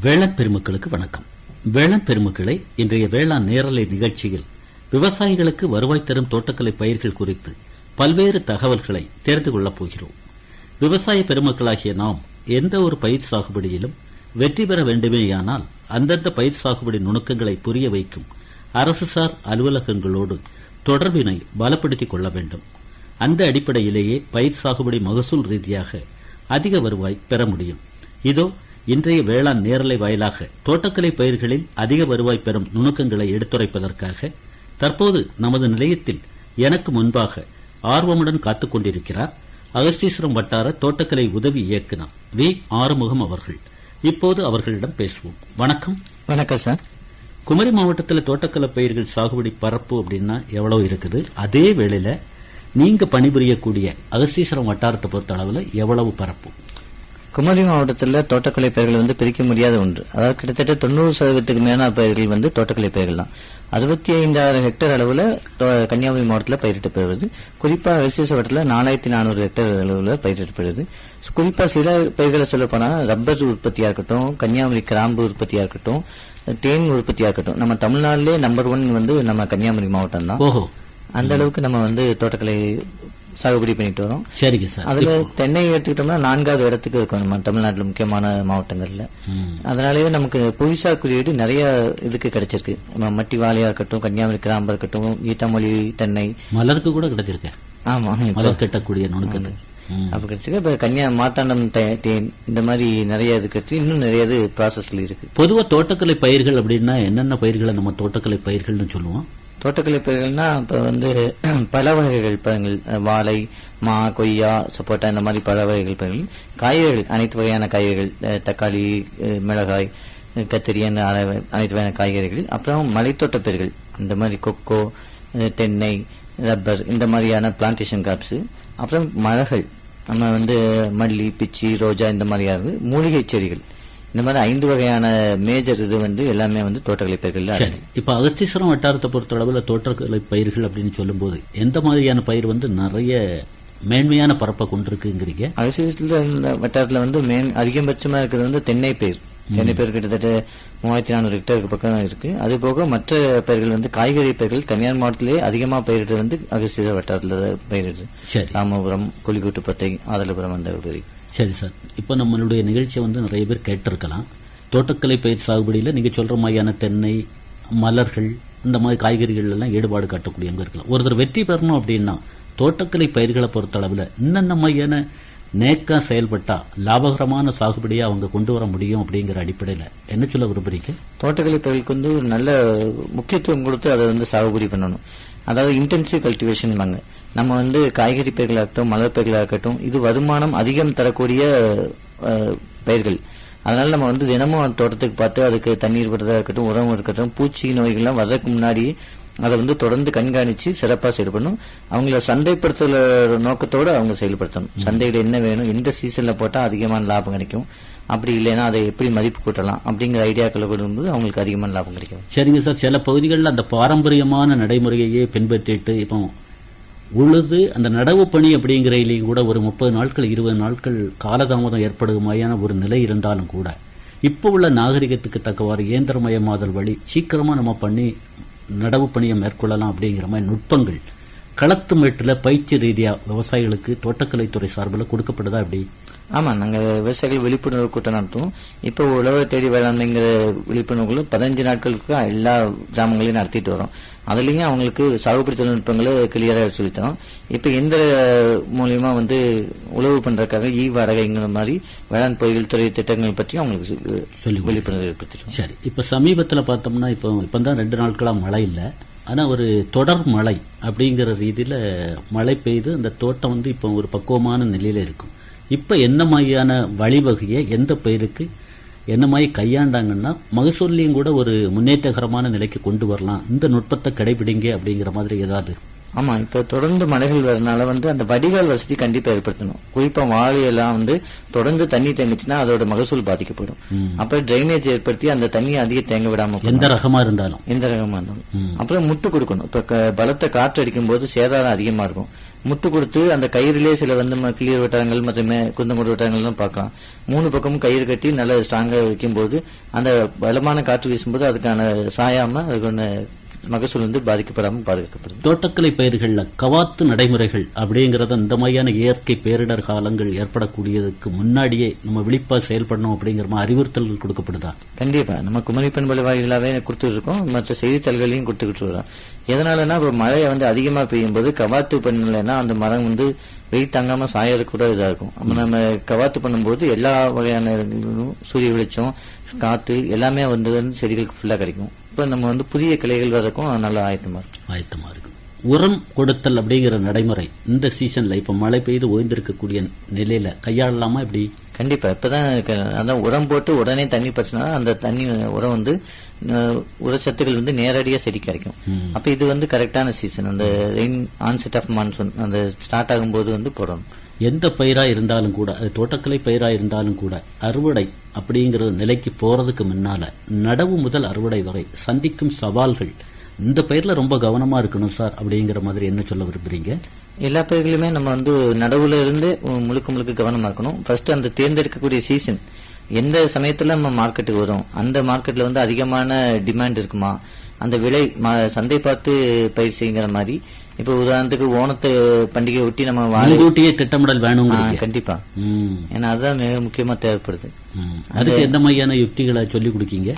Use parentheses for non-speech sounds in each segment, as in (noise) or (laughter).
வேளாண் பெருமக்களுக்கு வணக்கம். வேளாண் பெருமக்களை இன்றைய வேளாண் நேரலை நிகழ்ச்சியில் விவசாயிகளுக்கு வருவாய் தரும் தோட்டக்கலை பயிர்கள் குறித்து பல்வேறு தகவல்களை தெரிந்து கொள்ளப் போகிறோம். விவசாய பெருமக்களாகிய நாம் எந்த ஒரு பயிர் சாகுபடியிலும் வெற்றி பெற வேண்டுமேயானால் அந்தந்த பயிர் சாகுபடி நுணுக்கங்களை புரிய வைக்கும் அரசுசார் அலுவலகங்களோடு தொடர்பினை பலப்படுத்திக் கொள்ள வேண்டும். அந்த அடிப்படையிலேயே பயிர் சாகுபடி மகசூல் ரீதியாக அதிக வருவாய் பெற முடியும். இதோ இன்றைய வேளாண் நேரலை வாயிலாக தோட்டக்கலை பயிர்களில் அதிக வருவாய் பெறும் நுணுக்கங்களை எடுத்துரைப்பதற்காக தற்போது நமது நிலையத்தில் எனக்கு முன்பாக ஆர்வமுடன் காத்துக் கொண்டிருக்கிறார் அகஸ்தீஸ்வரம் வட்டார தோட்டக்கலை உதவி இயக்குனர் வி. ஆறுமுகம் அவர்கள். இப்போது அவர்களிடம் பேசுவோம். வணக்கம். வணக்கம் சார். குமரி மாவட்டத்தில் தோட்டக்கலை பயிர்கள் சாகுபடி பரப்பு அப்படின்னா எவ்வளவு இருக்குது? அதே வேளையில நீங்க பணிபுரியக்கூடிய அகஸ்தீஸ்வரம் வட்டாரத்தை பொறுத்த அளவுல எவ்வளவு பரப்பு? குமரி மாவட்டத்தில் தோட்டக்கலை பயிர்கள் வந்து பிரிக்க முடியாத ஒன்று. அதாவது கிட்டத்தட்ட தொண்ணூறு சதவீதத்துக்கு மேலான பயிர்கள் வந்து தோட்டக்கலை பயிர்கள் தான். அறுபத்தி ஐந்தாயிரம் ஹெக்டேர் அளவில் கன்னியாகுமரி மாவட்டத்தில் பயிரிடப்படுவது குறிப்பா விசேஷவட்டத்தில் நாலாயிரத்தி நானூறு ஹெக்டேர் அளவில் பயிரிடப்படுது குறிப்பா சில பயிர்களை சொல்ல போனா ரப்பர் உற்பத்தியா இருக்கட்டும் கன்னியாகுமரி கிராம்பு உற்பத்தியா இருக்கட்டும் தேன் உற்பத்தியா இருக்கட்டும். நம்ம தமிழ்நாட்டிலே நம்பர் ஒன் வந்து நம்ம கன்னியாகுமரி மாவட்டம் தான். ஓஹோ. அந்த அளவுக்கு நம்ம வந்து தோட்டக்கலை சாகுபடி பண்ணிட்டு வரோம். சரிங்க சார். அதுல தென்னை எடுத்துக்கிட்டோம்னா நான்காவது இடத்துக்கு இருக்கும் நம்ம தமிழ்நாட்டுல முக்கியமான மாவட்டங்கள்ல. அதனாலேயே நமக்கு புவிசார் குறியீடு நிறைய இதுக்கு கிடைச்சிருக்கு. நம்ம மட்டி வாழையா இருக்கட்டும் கன்னியாகுமரி கிராம்பா இருக்கட்டும் ஈட்டமொழி தென்னை. மலருக்கு கூட கிடைச்சிருக்க. ஆமா மலர் கட்டக்கூடிய நுணுக்கத்து. அப்ப கிடைச்சிருக்கு. இப்ப கன்னியா மாத்தாண்டம் தேன் இந்த மாதிரி நிறைய இது கிடைச்சு இன்னும் நிறைய இது ப்ராசஸ்ல இருக்கு. பொதுவா தோட்டக்கலை பயிர்கள் அப்படின்னா என்னென்ன பயிர்களை நம்ம தோட்டக்கலை பயிர்கள்னு சொல்லுவோம்? தோட்டக்கலை பயிர்கள்னா இப்போ வந்து (clears throat) பல வகைகள் பழங்கள் வாழை மா கொய்யா சப்போட்டா இந்த மாதிரி பல வகைகள் பயிர்கள் காய்கறிகள் அனைத்து வகையான காய்கறிகள் தக்காளி மிளகாய் கத்திரி அந்த அனைத்து வகையான காய்கறிகள். அப்புறம் மலைத்தோட்ட பயிர்கள் இந்த மாதிரி கொக்கோ தென்னை ரப்பர் இந்த மாதிரியான பிளான்டேஷன் கிராப்ஸு அப்புறம் மரங்கள் நம்ம வந்து மல்லி பிச்சி ரோஜா இந்த மாதிரியானது மூலிகை செடிகள். இந்த மாதிரி ஐந்து வகையான மேஜர் இது வந்து எல்லாமே வந்து தோட்டக்கலை பயிர்கள் சரி. இப்ப அகஸ்தீஸ்வரம் வட்டாரத்தை பொறுத்த அளவுல தோட்டக்கலை பயிர்கள் அப்படின்னு சொல்லும்போது எந்த மாதிரியான பயிர் வந்து நிறைய மேன்மையான பரப்பை கொண்டிருக்குங்கிறீங்க? இந்த வட்டாரத்துல வந்து மேன் அதிகபட்சமா இருக்கிறது வந்து தென்னை பயிர். தென்னை பயிர் கிட்டத்தட்ட மூவாயிரத்தி நானூறு ஹெக்டேருக்கு பக்கம் இருக்கு. அது போக மற்ற பயிர்கள் வந்து காய்கறி பயிர்கள் கன்னியாகுமரி மாவட்டத்திலேயே அதிகமா பயிரிடுறது வந்து அகஸ்தீர வட்டாரத்துல பயிரிடுது. ராமபுரம் கொலிக்கூட்டுப்பட்டை ஆதலபுரம் அந்த பகுதி சரி சார். இப்போ நம்மளுடைய நிகழ்ச்சியை வந்து நிறைய பேர் கேட்டிருக்கலாம். தோட்டக்கலை பயிர் சாகுபடியில் நீங்கள் சொல்கிற மாதிரியான தென்னை மலர்கள் இந்த மாதிரி காய்கறிகள் எல்லாம் ஈடுபாடு காட்டக்கூடியவங்க இருக்கலாம். ஒருத்தர் வெற்றி பெறணும் அப்படின்னா தோட்டக்கலை பயிர்களை பொறுத்த அளவில் இன்னென்ன மாதிரியான நேக்கா செயல்பட்டா லாபகரமான சாகுபடியை அவங்க கொண்டு வர முடியும் அப்படிங்கிற அடிப்படையில் என்ன சொல்ல விரும்புறீங்க? தோட்டக்கலை பயிர்களுக்கு வந்து ஒரு நல்ல முக்கியத்துவம் கொடுத்து அதை வந்து சாகுபடி பண்ணணும். அதாவது இன்டென்சிவ் கல்டிவேஷன் நம்ம வந்து காய்கறி பயிர்களாக இருக்கட்டும் மலர் பயிர்களாக இருக்கட்டும் இது வருமானம் அதிகம் தரக்கூடிய பயிர்கள் அதனால நம்ம வந்து தினமும் தோட்டத்துக்கு பார்த்து அதுக்கு தண்ணீர் விடுறதா இருக்கட்டும் உரம் இருக்கட்டும் பூச்சி நோய்கள்லாம் வர்றதுக்கு முன்னாடி அதை வந்து தொடர்ந்து கண்காணிச்சு சிறப்பாக செயல்படணும் அவங்கள சந்தைப்படுத்துற நோக்கத்தோட அவங்க செயல்படுத்தணும். சந்தையில் என்ன வேணும் எந்த சீசன்ல போட்டால் அதிகமான லாபம் கிடைக்கும் அப்படி இல்லைன்னா அதை எப்படி மதிப்பு கூட்டலாம் அப்படிங்கிற ஐடியாக்களை கொடுக்கும்போது அவங்களுக்கு அதிகமான லாபம் கிடைக்கும். சரிங்க சார். சில பகுதிகளில் அந்த பாரம்பரியமான நடைமுறையையே பின்பற்றிட்டு இப்போ உழுது அந்த நடவு பணி அப்படிங்கிறதுலையும் கூட ஒரு முப்பது நாட்கள் இருபது நாட்கள் காலதாமதம் ஏற்படுமாயான ஒரு நிலை இருந்தாலும் கூட இப்போ உள்ள நாகரிகத்துக்கு தக்கவாறு இயந்திரமயமாதல் வழி சீக்கிரமாக நம்ம பண்ணி நடவு பணியை மேற்கொள்ளலாம் அப்படிங்கிற மாதிரி நுட்பங்கள் களத்து மேட்டில் பயிற்சி ரீதியாக விவசாயிகளுக்கு தோட்டக்கலைத்துறை சார்பில் கொடுக்கப்படுதா அப்படி ஆமா நாங்க விவசாயிகள் விழிப்புணர்வு கூட்டம் நடத்துவோம். இப்போ உழவு தேடி வேளாண்மைங்கிற விழிப்புணர்வுகளும் பதினஞ்சு நாட்களுக்கு எல்லா கிராமங்களையும் நடத்திட்டு வரோம். அதுலயும் அவங்களுக்கு சாகுபடி தொழில்நுட்பங்களை கிளியரா சொல்லித்தரோம். இப்ப எந்த மூலியமா வந்து உழவு பண்றதுக்காக ஈ வாடகைங்கிற மாதிரி வேளாண் பொறியியல் துறை திட்டங்கள் பற்றி அவங்களுக்கு சொல்லி விழிப்புணர்வு ஏற்படுத்திட்டோம். சரி இப்ப சமீபத்துல பார்த்தோம்னா இப்போ இப்பதான் ரெண்டு நாட்களா மழை இல்ல. ஆனா ஒரு தொடர் மழை அப்படிங்கிற ரீதியில மழை பெய்து அந்த தோட்டம் வந்து இப்போ ஒரு பக்குவமான நிலையில இருக்கும். இப்ப என்ன மாதிரியான வழிவகையை எந்த பயிருக்கு என்ன மாதிரி கையாண்டாங்கன்னா மகசூல்லையும் கூட ஒரு முன்னேற்றகரமான நிலைக்கு கொண்டு வரலாம். இந்த நுட்பத்தை கடைபிடிங்க அப்படிங்கிற மாதிரி ஏதாவது. ஆமா இப்ப தொடர்ந்து மழைகள் வரனால வந்து அந்த வடிகால் வசதி கண்டிப்பா ஏற்படுத்தணும். குறிப்பா வாழையெல்லாம் வந்து தொடர்ந்து தண்ணி தேங்கிச்சுன்னா அதோட மகசூல் பாதிக்கப்படும். அப்ப டிரைனேஜ் ஏற்படுத்தி அந்த தண்ணியை அதிக தேங்க விடாம. எந்த ரகமா இருந்தாலும். எந்த ரகமா இருந்தாலும். அப்புறம் முட்டு கொடுக்கணும். இப்ப பலத்த காற்று அடிக்கும் போது சேதாரம் அதிகமா இருக்கும். முட்டு கொடுத்து அந்த கயிறுலயே சில வந்து ம- கிளியர் வட்டாரங்கள் மற்றும் குந்தம் கொண்டு வட்டாரங்கள்லாம் பார்க்கலாம். மூணு பக்கமும் கயிறு கட்டி நல்லா ஸ்ட்ராங்கா வைக்கும்போது அந்த பலமான காற்று வீசும்போது அதுக்கான சாயாம அதுக்கான மகசூல் வந்து பாதிக்கப்படாம பாதுகாக்கப்படுது. தோட்டக்கலை பயிர்கள்ல கவாத்து நடைமுறைகள் அப்படிங்கறத இந்த மாதிரியான இயற்கை பேரிடர் காலங்கள் ஏற்படக்கூடியதுக்கு முன்னாடியே நம்ம விழிப்பா செயல்படணும் அப்படிங்கிற மாதிரி அறிவுறுத்தல்கள் கொடுக்கப்படுதா? கண்டிப்பா. நம்ம குமரி பண்பலை வாயிலாவே கொடுத்துட்டு இருக்கோம் மற்ற செய்தித்தாள்களையும் கொடுத்துக்கிட்டு வரோம். எதனாலன்னா இப்போ மழை வந்து அதிகமா பெய்யும் போது கவாத்து பண்ணலைன்னா அந்த மரம் வந்து வெயில் தாங்காம சாயறது கூட இதா இருக்கும். நம்ம கவாத்து பண்ணும்போது எல்லா வகையான சூரிய வெளிச்சம் காத்து எல்லாமே வந்து செடிகளுக்கு ஃபுல்லா கிடைக்கும். இப்ப நம்ம வந்து புதிய கிளைகள் வர்றதுக்கும் நல்லா ஆயத்தமா இருக்கும் ஆயத்தமா இருக்கு. உரம் கொடுத்தல் அப்படிங்கிற நடைமுறை இந்த சீசன்ல இப்ப மழை பெய்து ஓய்ந்திருக்கக்கூடிய நிலையில கையாளலாமா இப்படி கண்டிப்பா. இப்பதான் க- அதான் உரம் போட்டு உடனே தண்ணி பறிச்சுனா அந்த தண்ணி உரம் வந்து உரச்சத்துக்கள் வந்து நேரடியா செடி கிடைக்கும். அப்ப இது வந்து கரெக்டான சீசன் அந்த ரெயின் ஆன்செட் ஆஃப் மான்சூன் அந்த ஸ்டார்ட் ஆகும்போது வந்து போடணும். எந்த பயிரா இருந்தாலும் கூட அது தோட்டக்கலை பயிரா இருந்தாலும் கூட அறுவடை அப்படிங்கிற நிலைக்கு போறதுக்கு முன்னால நடவு முதல் அறுவடை வரை சந்திக்கும் சவால்கள் இந்த பயிர்ல ரொம்ப கவனமா இருக்கணும் சார் அப்படிங்கிற மாதிரி என்ன சொல்ல விரும்புறீங்க? எல்லா பயிர்களுமே நம்ம வந்து நடவுல இருந்து முழுக்க முழுக்க கவனமா இருக்கணும். ஃபர்ஸ்ட் அந்த தேர்ந்தெடுக்கக்கூடிய சீசன் எந்த சமயத்துல நம்ம மார்க்கெட்டுக்கு வரும்? அந்த மார்க்கெட்ல வந்து அதிகமான டிமாண்ட் இருக்குமா? அந்த விலை சந்தை பார்த்து பயிர் செய்யுங்கிற மாதிரி இப்போ உதாரணத்துக்கு ஓணத்து பண்டிகை ஒட்டி நம்ம வாழை முன்கூட்டியே திட்டமிடல் வேணுங்கிறீங்க கண்டிப்பா. ஏன்னா அதுதான் மிக முக்கியமா தேவைப்படுது. அதுக்கு எந்த மாதிரியான யுக்திகளை சொல்லி கொடுக்கீங்க?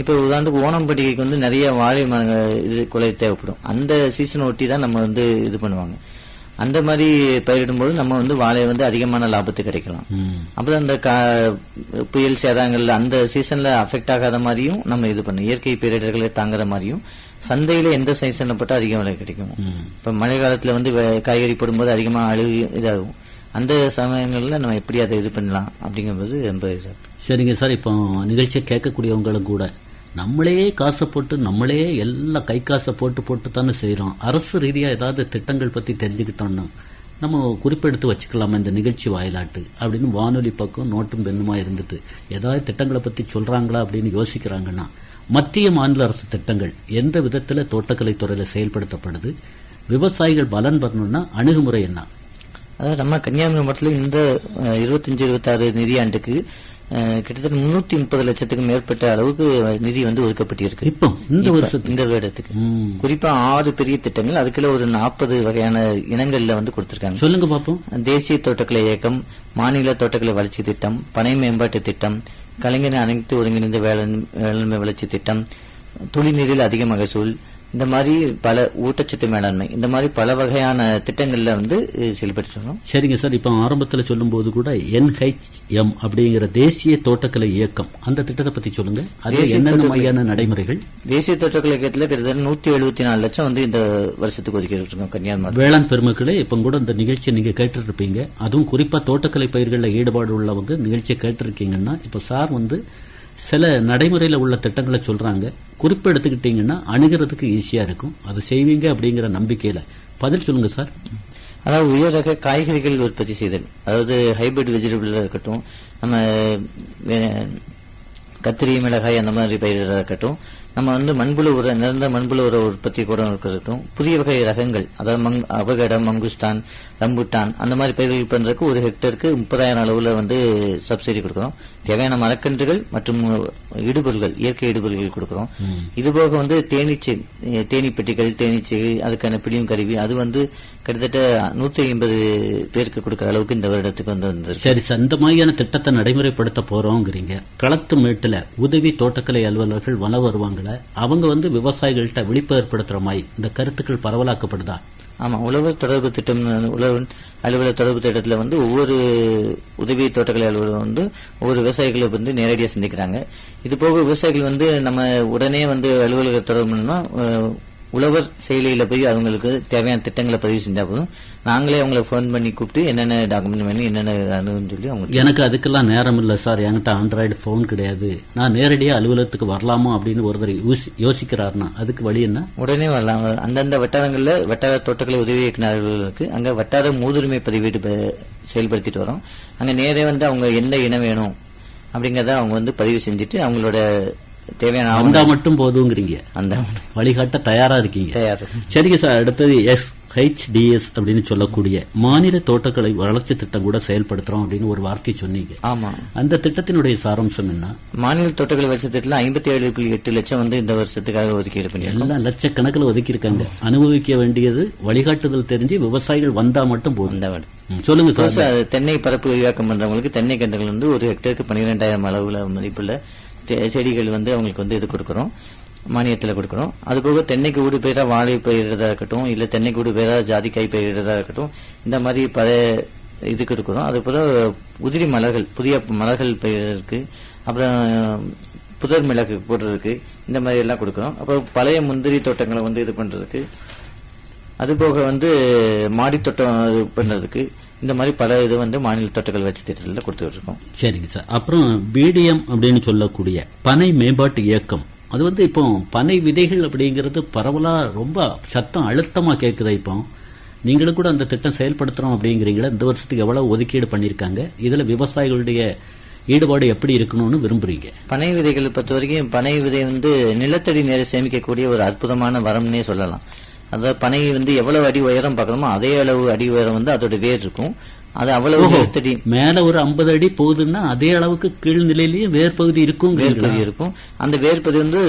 இப்போ உதாரணத்துக்கு ஓணம் பண்டிகைக்கு வந்து நிறைய வாழை இது குலை தேவைப்படும். அந்த சீசன் ஒட்டி தான் நம்ம வந்து இது பண்ணுவாங்க. அந்த மாதிரி பயிரிடும்போது நம்ம வந்து வாழையை வந்து அதிகமான லாபத்து கிடைக்கலாம். அப்புறம் அந்த புயல் சேதாரங்கள்ல அந்த சீசன்ல அஃபெக்ட் ஆகாத மாதிரியும் நம்ம இது பண்ணணும் இயற்கை பேரிடர்களை தாங்குற மாதிரியும் சந்தையில எந்த சீசன்ல போட்டா அதிக விலை கிடைக்கும். இப்ப மழை காலத்துல வந்து காய்கறி போடும்போது அதிகமா அழுகு இதாகும் அந்த சமயங்கள்ல நம்ம எப்படி அதை இது பண்ணலாம் அப்படிங்கும்போது ரொம்ப இதா இருக்கு. சரிங்க சார் இப்போ நிகழ்ச்சியை கேட்கக்கூடியவங்களும் கூட நம்மளே காசை போட்டு நம்மளே எல்லாம் கை காசை போட்டு போட்டு தானே செய்றோம் அரசு ரீதியா ஏதாவது திட்டங்கள் பத்தி தெரிஞ்சுக்கிட்டோம்னா நம்ம குறிப்பெடுத்து வச்சுக்கலாமா இந்த நிகழ்ச்சி வாயிலாட்டு அப்படின்னு வானொலி பக்கம் நோட்டும் பெண்ணுமா இருந்துட்டு ஏதாவது திட்டங்களை பத்தி சொல்றாங்களா அப்படின்னு யோசிக்கிறாங்கன்னா மத்திய மாநில அரசு திட்டங்கள் எந்த விதத்துல தோட்டக்கலை துறையில செயல்படுத்தப்படுது? விவசாயிகள் பலன் பெறணும்னா அணுகுமுறை என்ன? அதாவது நம்ம கன்னியாகுமரி மாவட்டத்தில் இந்த இருபத்தஞ்சு இருபத்தாறு நிதியாண்டுக்கு கிட்டத்தட்ட முன்னூத்தி முப்பது லட்சத்துக்கு மேற்பட்ட அளவுக்கு நிதி வந்து ஒதுக்கப்பட்டிருக்கு. இப்போ இந்த வருஷத்துக்கு? இந்த வருடத்துக்கு. குறிப்பா ஆறு பெரிய திட்டங்கள் அதுக்குள்ள ஒரு நாற்பது வகையான இனங்கள்ல வந்து கொடுத்திருக்காங்க. சொல்லுங்க பாப்போம். தேசிய தோட்டக்கலை இயக்கம் மாநில தோட்டக்கலை வளர்ச்சி திட்டம் பனை மேம்பாட்டு திட்டம் கலைஞரின் அனைத்து ஒருங்கிணைந்த வேளாண் வேளாண்மை வளர்ச்சி திட்டம் துளிநீரில் அதிக மகசூல் இந்த மாதிரி பல ஊட்டச்சத்து மேலாண்மை இந்த மாதிரி பல வகையான திட்டங்கள்ல வந்து செயல்பட்டு வரோம் சரிங்க சார். இப்போ ஆரம்பத்தில் சொல்லும்போது கூட என்ஹெச்எம் அப்படிங்கிற தேசிய தோட்டக்கலை இயக்கம் அந்த திட்டத்தை பத்தி சொல்லுங்க. அது என்னென்ன மாதிரியான நடைமுறைகள்? தேசிய தோட்டக்கலை இயக்கத்துல கிட்டத்தட்ட நூத்தி எழுபத்தி நாலு லட்சம் வந்து இந்த வருஷத்துக்கு ஒதுக்கிட்டு கன்னியாகுமரி வேளாண் பெருமக்களே இப்ப கூட இந்த நிகழ்ச்சியை நீங்க கேட்டிருப்பீங்க. அதுவும் குறிப்பா தோட்டக்கலை பயிர்களில் ஈடுபாடு உள்ளவங்க நிகழ்ச்சியை கேட்டிருக்கீங்கன்னா இப்போ சார் வந்து சில நடைமுறையில் உள்ள திட்டங்களை சொல்றாங்க. குறிப்பு எடுத்துக்கிட்டீங்கன்னா அணுகிறதுக்கு ஈஸியா இருக்கும். அதை செய்வீங்க அப்படிங்கிற நம்பிக்கையில. பதில் சொல்லுங்க சார். அதாவது உயர் ரக காய்கறிகள் உற்பத்தி செய்தல். அதாவது ஹைபிரிட் வெஜிடபிள் இருக்கட்டும் நம்ம கத்திரி மிளகாய் அந்த மாதிரி பயிரிடுறதா இருக்கட்டும் நம்ம வந்து மண்புழு உர நிறந்த மண்புழு உர உற்பத்தி கூட இருக்கட்டும் புதிய வகை ரகங்கள் அதாவது மங் அவகடம் மங்குஸ்தான் ரம்புட்டான் அந்த மாதிரி பயிர்கள் பண்றதுக்கு ஒரு ஹெக்டருக்கு முப்பதாயிரம் அளவுல வந்து சப்சிடி கொடுக்குறோம் தேவையான மரக்கன்றுகள் மற்றும் இடுபொருள்கள் இயற்கை இடுபொருள்கள் கொடுக்குறோம். இது போக வந்து தேனீச்சை தேனீ பெட்டிகள் தேனீச்சை அதுக்கான பிடியும் கருவி அது வந்து கிட்டத்தட்ட நூத்தி ஐம்பது பேருக்கு கொடுக்குற அளவுக்கு இந்த வருடத்துக்கு வந்து வந்திருக்கு. சரி சார் இந்த மாதிரியான திட்டத்தை நடைமுறைப்படுத்த போறோங்கிறீங்க. களத்து மேட்டுல உதவி தோட்டக்கலை அலுவலர்கள் வள வருவாங்கள அவங்க வந்து விவசாயிகள்கிட்ட விழிப்பு ஏற்படுத்துற மாதிரி இந்த கருத்துக்கள் பரவலாக்கப்படுதா? ஆமா உழவர் தொடர்பு திட்டம் உழவன் அலுவலர் தொடர்பு திட்டத்துல வந்து ஒவ்வொரு உதவி தோட்டக்கலை அலுவலர் வந்து ஒவ்வொரு விவசாயிகளை வந்து நேரடியாக சந்திக்கிறாங்க. இது போக விவசாயிகள் வந்து நம்ம உடனே வந்து அலுவலக தொடர்புனா உழவர் செயலியில போய் அவங்களுக்கு தேவையான திட்டங்களை பதிவு செஞ்சா போதும் நாங்களே அவங்களை ஃபோன் பண்ணி கூப்பிட்டு என்னென்ன டாக்குமெண்ட் வேணும் என்னென்ன சொல்லி அவங்க எனக்கு அதுக்கெல்லாம் நேரம் இல்ல சார். என்கிட்ட ஆண்ட்ராய்டு போன் கிடையாது. நான் நேரடியா அலுவலகத்துக்கு வரலாமா அப்படின்னு ஒருத்தர் யோசி- யோசிக்கிறாருன்னா அதுக்கு வழி என்ன? உடனே வரலாம். அந்தந்த வட்டாரங்கள்ல வட்டார தோட்டக்கலை உதவி இருக்கு அங்க வட்டார மூதுரிமை பதிவேடு செயல்படுத்திட்டு வரோம். அங்க நேரே வந்து அவங்க எந்த இனம் வேணும் அப்படிங்கறத அவங்க வந்து பதிவு செஞ்சுட்டு அவங்களோட தேவையான வந்தா மட்டும் போதுங்கிறீங்க. அந்த வழிகாட்ட தயாரா இருக்கீங்க. சரிங்க சார் அடுத்தது எஸ் ஹெச்டிஎஸ் அப்படின்னு சொல்லக்கூடிய மாநில தோட்டக்கலை வளர்ச்சி திட்டம் கூட செயல்படுத்துறோம் அப்படின்னு ஒரு வார்த்தை சொன்னீங்க. ஆமா. அந்த திட்டத்தினுடைய சாராம்சம் என்ன? மாநில தோட்டக்கலை வருஷத்துல ஐம்பத்தி ஏழு புள்ளி எட்டு லட்சம் வந்து இந்த வருஷத்துக்காக ஒதுக்கீடு பண்ணியிருக்கோம். எல்லாம் லட்சக்கணக்கில் ஒதுக்கியிருக்காங்க. அனுபவிக்க வேண்டியது வழிகாட்டுதல் தெரிஞ்சு விவசாயிகள் வந்தா மட்டும் போதும். சொல்லுங்க சார். தென்னை பரப்பு விரிவாக்கம் பண்றவங்களுக்கு தென்னை கன்றுகள் வந்து ஒரு ஹெக்டருக்கு பன்னிரெண்டாயிரம் அளவுல மதிப்புள்ள செடிகள் வந்து அவங்களுக்கு வந்து இது கொடுக்குறோம். மானியத்தில் கொடுக்குறோம். அது போக தென்னைக்கு ஊடு பயிரா வாழை பயிரிடுறதா இருக்கட்டும் இல்லை தென்னைக்கு ஊடு பயிரா ஜாதிக்காய் பயிரிடுறதா இருக்கட்டும் இந்த மாதிரி பல இதுக்கு இருக்கிறோம் அது போல உதிரி மலர்கள் புதிய மலர்கள் பயிருக்கு அப்புறம் புதர் மிளகு போடுறதுக்கு இந்த மாதிரி எல்லாம் கொடுக்குறோம். அப்புறம் பழைய முந்திரி தோட்டங்களை வந்து இது பண்ணுறதுக்கு அதுபோக வந்து மாடி தோட்டம் இது பண்ணுறதுக்கு இந்த மாதிரி பல இது வந்து மாநில தோட்டக்கல் வச்சு திட்டத்தில் கொடுத்துட்டு இருக்கோம் சரிங்க சார். அப்புறம் பிடிஎம் அப்படின்னு சொல்லக்கூடிய பனை மேம்பாட்டு இயக்கம். அது வந்து இப்போ பனை விதைகள் அப்படிங்கிறது பரவலா ரொம்ப சத்தம் அழுத்தமா கேக்குதா இப்போ? நீங்களும் கூட அந்த திட்டம் செயல்படுத்துறோம் அப்படிங்கிறீங்களா? இந்த வருஷத்துக்கு எவ்வளவு ஒதுக்கீடு பண்ணிருக்காங்க இதுல விவசாயிகளுடைய ஈடுபாடு எப்படி இருக்கணும்னு விரும்புறீங்க? பனை விதைகளை பொறுத்த வரைக்கும் பனை விதை வந்து நிலத்தடி நீரை சேமிக்கக்கூடிய ஒரு அற்புதமான வரம்னே சொல்லலாம். அதாவது பனை வந்து எவ்வளவு அடி உயரம் பார்க்கணுமோ அதே அளவு அடி உயரம் வந்து அதோட வேர் இருக்கும். அது அவ்வளவு நிலத்தடி மேல ஒரு 50 அடி போகுதுன்னா அதே அளவுக்கு கீழ்நிலையிலயும் வேர் பகுதி இருக்கும் வேர்பகுதி இருக்கும். அந்த வேர்பகுதி வந்து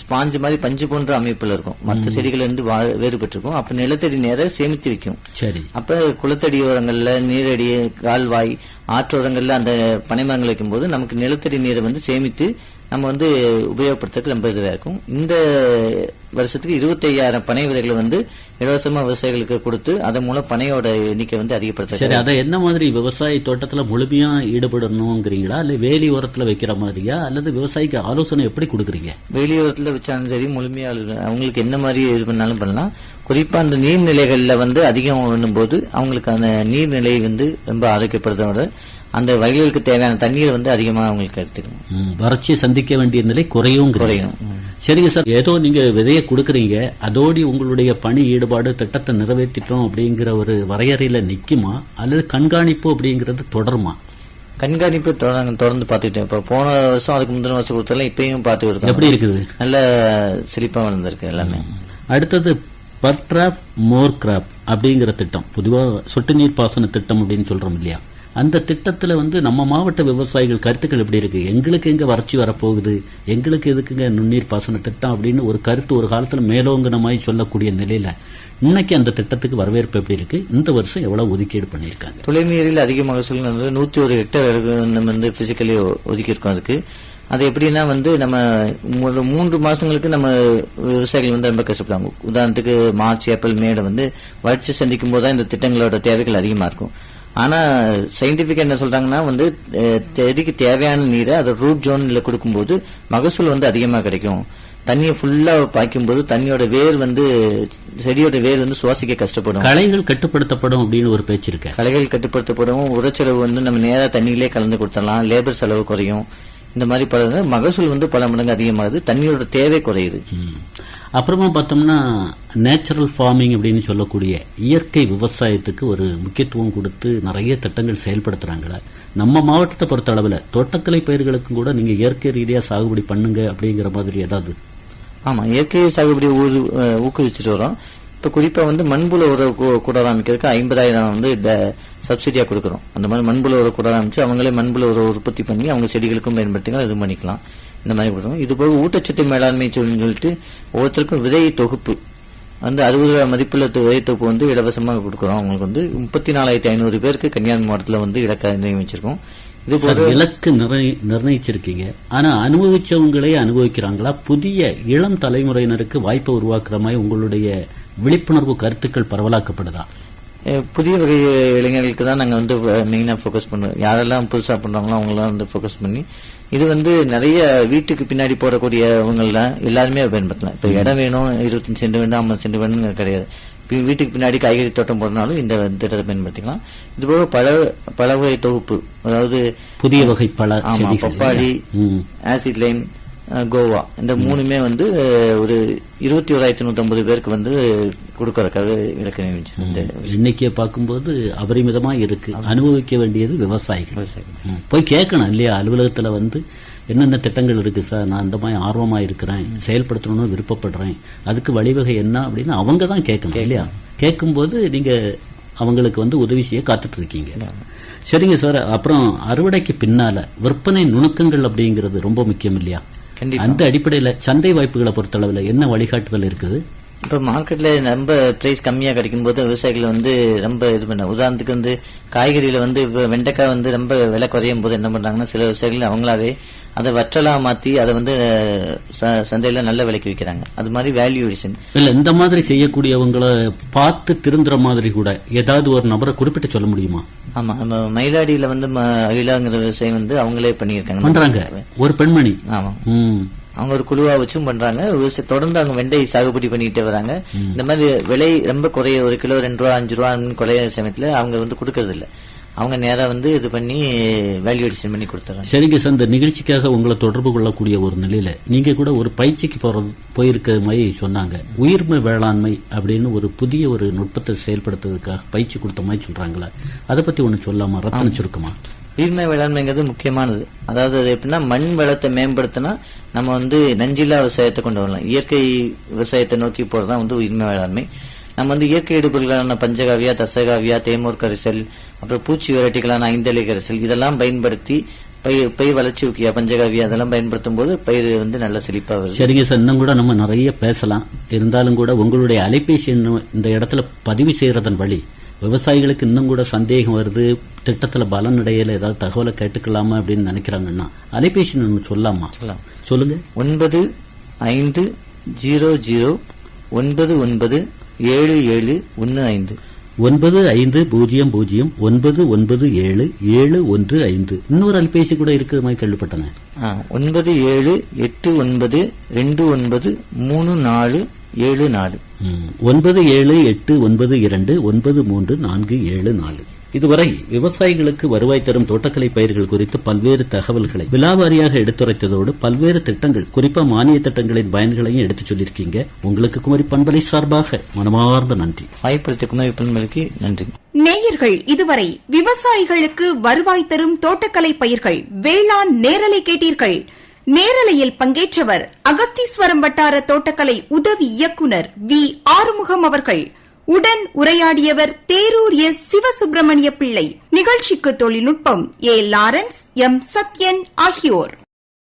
ஸ்பாஞ்சு மாதிரி பஞ்சு போன்ற அமைப்புல இருக்கும். மற்ற செடிகள் வந்து வேறுபட்டு இருக்கும் அப்ப நிலத்தடி நேர சேமித்து வைக்கும். சரி. அப்ப குளத்தடி ஓரங்கள்ல நீரடி கால்வாய் ஆற்றோரங்கள்ல அந்த பனைமரங்கள் வைக்கும்போது நமக்கு நிலத்தடி நீரை வந்து சேமித்து நம்ம வந்து உபயோகப்படுத்துறதுக்கு ரொம்ப இதுவா இருக்கும். இந்த வருஷத்துக்கு இருபத்தையாயிரம் பனை விதைகளை வந்து இலவசமா விவசாயிகளுக்கு கொடுத்து அதன் மூலம் பனையோட எண்ணிக்கை வந்து அதிகப்படுத்த சரி அதை என்ன மாதிரி விவசாய தோட்டத்துல முழுமையா ஈடுபடணுங்கிறீங்களா? இல்ல வேலி ஓரத்துல வைக்கிற மாதிரியா? அல்லது விவசாயிக்கு ஆலோசனை எப்படி கொடுக்குறீங்க? வெளியோரத்துல வச்சாலும் சரி முழுமையா அது- அவங்களுக்கு என்ன மாதிரி இது பண்ணாலும் பண்ணலாம். குறிப்பா அந்த நீர்நிலைகள்ல வந்து அதிகம் பண்ணும்போது அவங்களுக்கு அந்த நீர்நிலை வந்து ரொம்ப ஆரோக்கியப்படுறதோட அந்த வயல்களுக்கு தேவையான தண்ணீரை வந்து அதிகமா அவங்களுக்கு எடுத்துக்கணும். வறட்சியை சந்திக்க வேண்டிய நிலை குறையும் குறையும். சரிங்க சார் ஏதோ நீங்க விதையை கொடுக்கறீங்க அதோடி உங்களுடைய பணி ஈடுபாடு திட்டத்தை நிறைவேற்றிட்டோம் அப்படிங்கிற ஒரு வரையறையில நிக்குமா? அல்லது கண்காணிப்பு அப்படிங்கிறது தொடருமா? கண்காணிப்பு தொடர்ந்து பார்த்துக்கிட்டேன் இப்போ போன வருஷம் அதுக்கு முந்தின வருஷம் கொடுத்தாலும் இப்பயும் பார்த்து இருக்கோம். எப்படி இருக்குது? நல்ல செழிப்பா வளர்ந்துருக்கு எல்லாமே. அடுத்தது பர் கிராப் மோர் கிராப் அப்படிங்கிற திட்டம். பொதுவா சொட்டு நீர் பாசன திட்டம் அப்படின்னு சொல்றோம் இல்லையா? அந்த திட்டத்தில் வந்து நம்ம மாவட்ட விவசாயிகள் கருத்துக்கள் எப்படி இருக்கு? எங்களுக்கு எங்க வறட்சி வரப்போகுது? எங்களுக்கு எதுக்குங்க நுண்ணீர் பாசன திட்டம் அப்படின்னு ஒரு கருத்து ஒரு காலத்தில் மேலோங்கனமாய் சொல்லக்கூடிய நிலையில இன்னைக்கு அந்த திட்டத்துக்கு வரவேற்பு எப்படி இருக்கு? இந்த வருஷம் எவ்வளவு ஒதுக்கீடு பண்ணியிருக்காங்க? தொலைநீரில் அதிக மகசூல் வந்து நூத்தி ஒரு ஹெக்டேர் அளவுக்கு நம்ம வந்து பிசிக்கலி ஒதுக்கியிருக்கோம் அதுக்கு. அது எப்படின்னா வந்து நம்ம மூன்று மாசங்களுக்கு நம்ம விவசாயிகள் வந்து ரொம்ப கஷ்டப்படுவாங்க. உதாரணத்துக்கு மார்ச் ஏப்ரல் மேல வந்து வறட்சி சந்திக்கும் போது தான் இந்த திட்டங்களோட தேவைகள் அதிகமா இருக்கும். ஆனா சயின்டிபிக் என்ன சொல்றாங்கன்னா வந்து செடிக்கு தேவையான நீரை அதை ரூட் ஜோன்ல கொடுக்கும்போது மகசூல் வந்து அதிகமா கிடைக்கும். தண்ணியை ஃபுல்லா பாய்க்கும்போது தண்ணியோட வேர் வந்து செடியோட வேர் வந்து சுவாசிக்க கஷ்டப்படும். களைகள் கட்டுப்படுத்தப்படும் அப்படின்னு ஒரு பேச்சு இருக்க. களைகள் கட்டுப்படுத்தப்படும். உரச்செலவு வந்து நம்ம நேரா தண்ணியிலே கலந்து கொடுத்துடலாம். லேபர் செலவு குறையும். இந்த மாதிரி பல மகசூல் வந்து பல மடங்கு அதிகமாகுது. தண்ணியோட தேவை குறையுது. அப்புறமா பார்த்தோம்னா நேச்சுரல் ஃபார்மிங் அப்படின்னு சொல்லக்கூடிய இயற்கை விவசாயத்துக்கு ஒரு முக்கியத்துவம் கொடுத்து நிறைய திட்டங்கள் செயல்படுத்துறாங்களா. நம்ம மாவட்டத்தை பொறுத்த அளவில் தோட்டக்கலை பயிர்களுக்கும் கூட நீங்க இயற்கை ரீதியாக சாகுபடி பண்ணுங்க அப்படிங்கிற மாதிரி ஏதாவது? ஆமா இயற்கை சாகுபடி ஊக்குவிச்சுட்டு வரோம். இப்ப குறிப்பா வந்து மண்புல உர கூட அமைக்கிறதுக்கு ஐம்பதாயிரம் வந்து சப்சிடியா கொடுக்குறோம். அந்த மாதிரி மண்புல உர கூட அமைச்சு அவங்களே மண்புல உர உற்பத்தி பண்ணி அவங்க செடிகளுக்கும் பயன்படுத்திக்கலாம் இது பண்ணிக்கலாம். இந்த மாதிரி கொடுக்கணும். இது போக ஊட்டச்சத்து மேலாண்மை சொல்லிட்டு ஒவ்வொருத்தருக்கும் விதை தொகுப்பு. வந்து அறுபது ரூபாய் மதிப்புள்ள விதை தொகுப்பு வந்து இலவசமாக கொடுக்குறோம். அவங்களுக்கு வந்து முப்பத்தி நாலாயிரத்தி ஐநூறு பேருக்கு கன்னியாகுமரி மாவட்டத்தில் வந்து இலக்க நியமிச்சிருக்கோம். இது சார், இலக்கு நிர்ணயிச்சிருக்கீங்க. ஆனா அனுபவிச்சவங்களே அனுபவிக்கிறாங்களா? புதிய இளம் தலைமுறையினருக்கு வாய்ப்பை உருவாக்குற மாதிரி உங்களுடைய விழிப்புணர்வு கருத்துக்கள் பரவலாக்கப்படுதா? புதிய வகை இளைஞர்களுக்கு தான் நாங்கள் வந்து மெயினாக ஃபோக்கஸ் பண்ணுவோம் யாரெல்லாம் புதுசாக பண்ணுறாங்களோ அவங்களாம் வந்து ஃபோக்கஸ் பண்ணி இது வந்து நிறைய வீட்டுக்கு பின்னாடி போடக்கூடியவங்கள எல்லாருமே பயன்படுத்தலாம். இப்போ இடம் வேணும் இருபத்தஞ்சு சென்ட் வேணும் ஐம்பது சென்ட் வேணும் கிடையாது. வீட்டுக்கு பின்னாடி காய்கறி தோட்டம் போடனாலும் இந்த திட்டத்தை பயன்படுத்திக்கலாம். இது போக பல பல வகை தொகுப்பு அதாவது புதிய வகை செடிகள் பப்பாளி. ஆசிட் லைம் கோவா. இந்த மூணுமே வந்து ஒரு இருபத்தி ஓராயிரத்தி நூற்றம்பது பேருக்கு வந்து கொடுக்கறதுக்காக இலக்கு நியமிச்சு இன்னைக்கு பார்க்கும்போது அபரிமிதமா இருக்கு. அனுபவிக்க வேண்டியது விவசாயிகள். போய் கேட்கணும் இல்லையா? அலுவலகத்துல வந்து என்னென்ன திட்டங்கள் இருக்கு சார்? நான் இந்த மாதிரி ஆர்வமா இருக்கிறேன். செயல்படுத்தணும்னு விருப்பப்படுறேன். அதுக்கு வழிவகை என்ன அப்படின்னு அவங்க தான் கேட்கணும் இல்லையா? கேட்கும்போது நீங்க அவங்களுக்கு வந்து உதவி செய்ய காத்துட்டு இருக்கீங்க சரிங்க சார். அப்புறம் அறுவடைக்கு பின்னால விற்பனை நுணுக்கங்கள் அப்படிங்கிறது ரொம்ப முக்கியம் இல்லையா? அந்த அடிப்படையில சந்தை வாய்ப்புகளை பொறுத்தளவுல என்ன வழிகாட்டுதல் இருக்குது? இப்ப மார்க்கெட்ல ரொம்ப பிரைஸ் கம்மியா கிடைக்கும் போது விவசாயிகள் வந்து ரொம்ப இது பண்ண உதாரணத்துக்கு வந்து காய்கறியில வந்து இப்ப வெண்டைக்காய் வந்து ரொம்ப விலை குறையும் போது என்ன பண்றாங்கன்னா சில விவசாயிகள் அவங்களாவே அதை வற்றலா மாத்தி அதை வந்து சந்தையில நல்ல விலைக்கு விற்கிறாங்க அது மாதிரி வேல்யூ எடிஷன் இல்ல இந்த மாதிரி செய்யக்கூடியவங்களை பார்த்து திருந்துற மாதிரி கூட ஏதாவது ஒரு நபரை குறிப்பிட்டு சொல்ல முடியுமா? ஆமா நம்ம மயிலாடியில வந்து அகிலாங்கிற விவசாயம் வந்து அவங்களே பண்ணியிருக்காங்க. பண்றாங்க. ஒரு பெண்மணி. ஆமா. அவங்க ஒரு குழுவா வச்சும் பண்றாங்க. விவசாய தொடர்ந்து அவங்க வெண்டை சாகுபடி பண்ணிட்டே வராங்க. இந்த மாதிரி விலை ரொம்ப குறைய ஒரு கிலோ ரெண்டு ரூபா அஞ்சு ரூபா குறைய சமயத்துல அவங்க வந்து கொடுக்கறது இல்ல அவங்க நேரா வந்து இது பண்ணி வேல்யூ பண்ணி கொடுத்துறாங்க சரிங்க சார் இந்த நிகழ்ச்சிக்காக உங்களை தொடர்பு கொள்ளக்கூடிய ஒரு நிலையில நீங்க கூட ஒரு பயிற்சிக்கு போறது போயிருக்க மாதிரி சொன்னாங்க. உயிர்மை வேளாண்மை அப்படின்னு ஒரு புதிய ஒரு நுட்பத்தை செயல்படுத்துறதுக்காக பயிற்சி கொடுத்த மாதிரி சொல்றாங்களா அதை பத்தி ஒண்ணு சொல்லாமா ரத்தன சுருக்கமா உயிர்மை வேளாண்மைங்கிறது முக்கியமானது. அதாவது அது எப்படின்னா மண் வளத்தை மேம்படுத்தினா நம்ம வந்து நஞ்சில்லா விவசாயத்தை கொண்டு வரலாம். இயற்கை விவசாயத்தை நோக்கி போறதுதான் வந்து உயிர்மை வேளாண்மை. நம்ம வந்து இயற்கை இடுபொருளான பஞ்சகாவியா தசகாவியா தேமூர் கரிசல் அப்புறம் பூச்சி வெரைட்டிகளான ஐந்தலை கரிசல் இதெல்லாம் பயன்படுத்தி பயிர் பயிர் வளர்ச்சி ஊக்கியா பஞ்சகாவியா அதெல்லாம் பயன்படுத்தும் போது பயிர் வந்து நல்ல செழிப்பா வருது. சரிங்க சார் இன்னும் கூட நம்ம நிறைய பேசலாம். இருந்தாலும் கூட உங்களுடைய அலைபேசி இந்த இடத்துல பதிவு செய்யறதன் வழி விவசாயிகளுக்கு இன்னும் கூட சந்தேகம் வருது திட்டத்துல பலன் இடையில ஏதாவது தகவலை கேட்டுக்கலாமா அப்படின்னு நினைக்கிறாங்கன்னா அலைபேசி ஒண்ணு சொல்லாமா? சொல்லுங்க. ஒன்பது ஐந்து ஜீரோ ஜீரோ ஒன்பது ஒன்பது ஏழு ஏழு ஒன்னு ஐந்து. ஒன்பது ஐந்து பூஜ்ஜியம் பூஜ்ஜியம் ஒன்பது ஒன்பது ஏழு ஏழு ஒன்று ஐந்து. இன்னொரு அலைபேசி கூட இருக்கிற மாதிரி கேள்விப்பட்டேன் ஒன்பது ஏழு எட்டு ஒன்பது ரெண்டு ஒன்பது மூணு நாலு ஏழு நாலு. ஒன்பது ஏழு எட்டு ஒன்பது இரண்டு ஒன்பது மூன்று நான்கு ஏழு நாலு. இதுவரை விவசாயிகளுக்கு வருவாய் தரும் தோட்டக்கலை பயிர்கள் குறித்து பல்வேறு தகவல்களை விலாவாரியாக எடுத்துரைத்ததோடு பல்வேறு திட்டங்கள் குறிப்பா மானிய திட்டங்களின் பயன்களையும் எடுத்துச் சொல்லியிருக்கீங்க. உங்களுக்கு குமரி பண்பலை சார்பாக மனமார்ந்த நன்றி. வாய்ப்படுத்த குமரி பண்பலைக்கு நன்றி. நேயர்கள் இதுவரை விவசாயிகளுக்கு வருவாய் தரும் தோட்டக்கலை பயிர்கள் வேளாண் நேரலை கேட்டீர்கள். நேரலையில் பங்கேற்றவர் அகஸ்தீஸ்வரம் வட்டார தோட்டக்கலை உதவி இயக்குனர் வி. ஆறுமுகம் அவர்கள். உடன் உரையாடியவர் தேரூர் எஸ். சிவசுப்பிரமணிய பிள்ளை. நிகழ்ச்சிக்கு தொழில்நுட்பம் ஏ. Lawrence M. சத்யன் ஆகியோர்.